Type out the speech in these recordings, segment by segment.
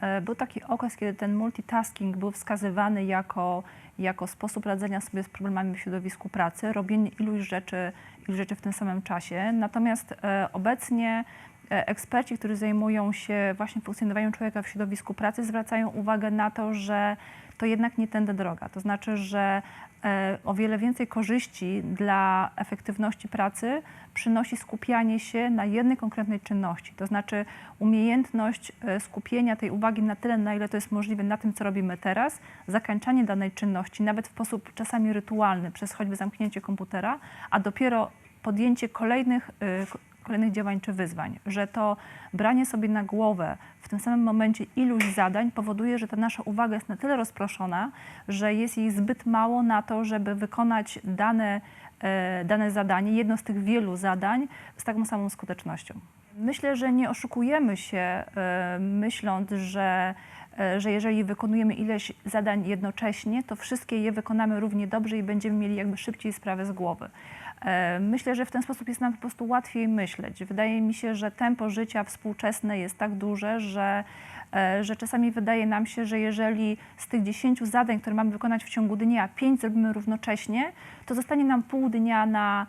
e, był taki okres, kiedy ten multitasking był wskazywany jako, jako sposób radzenia sobie z problemami w środowisku pracy, robienie iluś rzeczy, iluś rzeczy w tym samym czasie. Natomiast e, obecnie eksperci, którzy zajmują się właśnie funkcjonowaniem człowieka w środowisku pracy, zwracają uwagę na to, że to jednak nie tędy droga. To znaczy, że e, o wiele więcej korzyści dla efektywności pracy przynosi skupianie się na jednej konkretnej czynności. To znaczy umiejętność e, skupienia tej uwagi na tyle, na ile to jest możliwe na tym, co robimy teraz, zakończenie danej czynności, nawet w sposób czasami rytualny, przez choćby zamknięcie komputera, a dopiero podjęcie kolejnych, e, ko- kolejnych działań czy wyzwań, że to branie sobie na głowę w tym samym momencie iluś zadań powoduje, że ta nasza uwaga jest na tyle rozproszona, że jest jej zbyt mało na to, żeby wykonać dane, e, dane zadanie, jedno z tych wielu zadań z taką samą skutecznością. Myślę, że nie oszukujemy się, e, myśląc, że, e, że jeżeli wykonujemy ileś zadań jednocześnie, to wszystkie je wykonamy równie dobrze i będziemy mieli jakby szybciej sprawę z głowy. E, Myślę, że w ten sposób jest nam po prostu łatwiej myśleć. Wydaje mi się, że tempo życia współczesne jest tak duże, że, że czasami wydaje nam się, że jeżeli z tych 10 zadań, które mamy wykonać w ciągu dnia, 5 zrobimy równocześnie, to zostanie nam pół dnia na,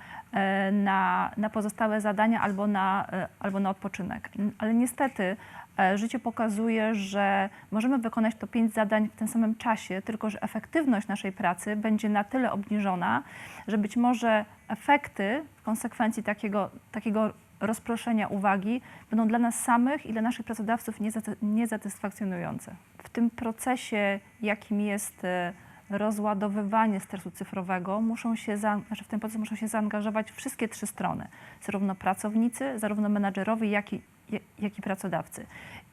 na, na pozostałe zadania albo na, e, albo na odpoczynek. Ale niestety e, życie pokazuje, że możemy wykonać to 5 zadań w tym samym czasie, tylko że efektywność naszej pracy będzie na tyle obniżona, że być może efekty w konsekwencji takiego, takiego rozproszenia uwagi będą dla nas samych i dla naszych pracodawców niezat- niezatysfakcjonujące. W tym procesie, jakim jest e, rozładowywanie stresu cyfrowego, muszą się znaczy w ten proces muszą się zaangażować wszystkie trzy strony, zarówno pracownicy, zarówno menadżerowie, jak i, jak i pracodawcy.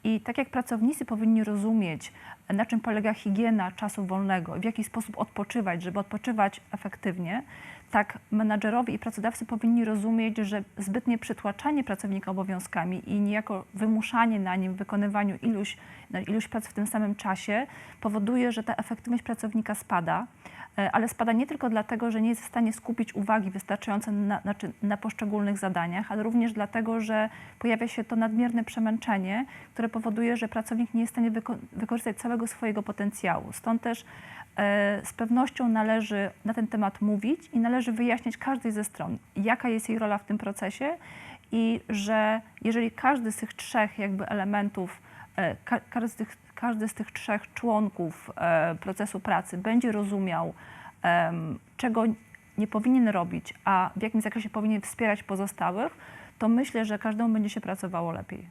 I tak jak pracownicy powinni rozumieć, na czym polega higiena czasu wolnego w jaki sposób odpoczywać, żeby odpoczywać efektywnie, tak menadżerowie i pracodawcy powinni rozumieć, że zbytnie przytłaczanie pracownika obowiązkami i niejako wymuszanie na nim wykonywaniu iluś, iluś prac w tym samym czasie powoduje, że ta efektywność pracownika spada, ale spada nie tylko dlatego, że nie jest w stanie skupić uwagi wystarczająco na, znaczy na poszczególnych zadaniach, ale również dlatego, że pojawia się to nadmierne przemęczenie, które powoduje, że pracownik nie jest w stanie wyko- wykorzystać całego swojego potencjału. Stąd też e, z pewnością należy na ten temat mówić i należy wyjaśniać każdej ze stron, jaka jest jej rola w tym procesie i że jeżeli każdy z tych trzech jakby elementów, e, ka- każdy z tych, każdy z tych trzech członków e, procesu pracy będzie rozumiał, czego nie powinien robić, a w jakim zakresie powinien wspierać pozostałych, to myślę, że każdemu będzie się pracowało lepiej.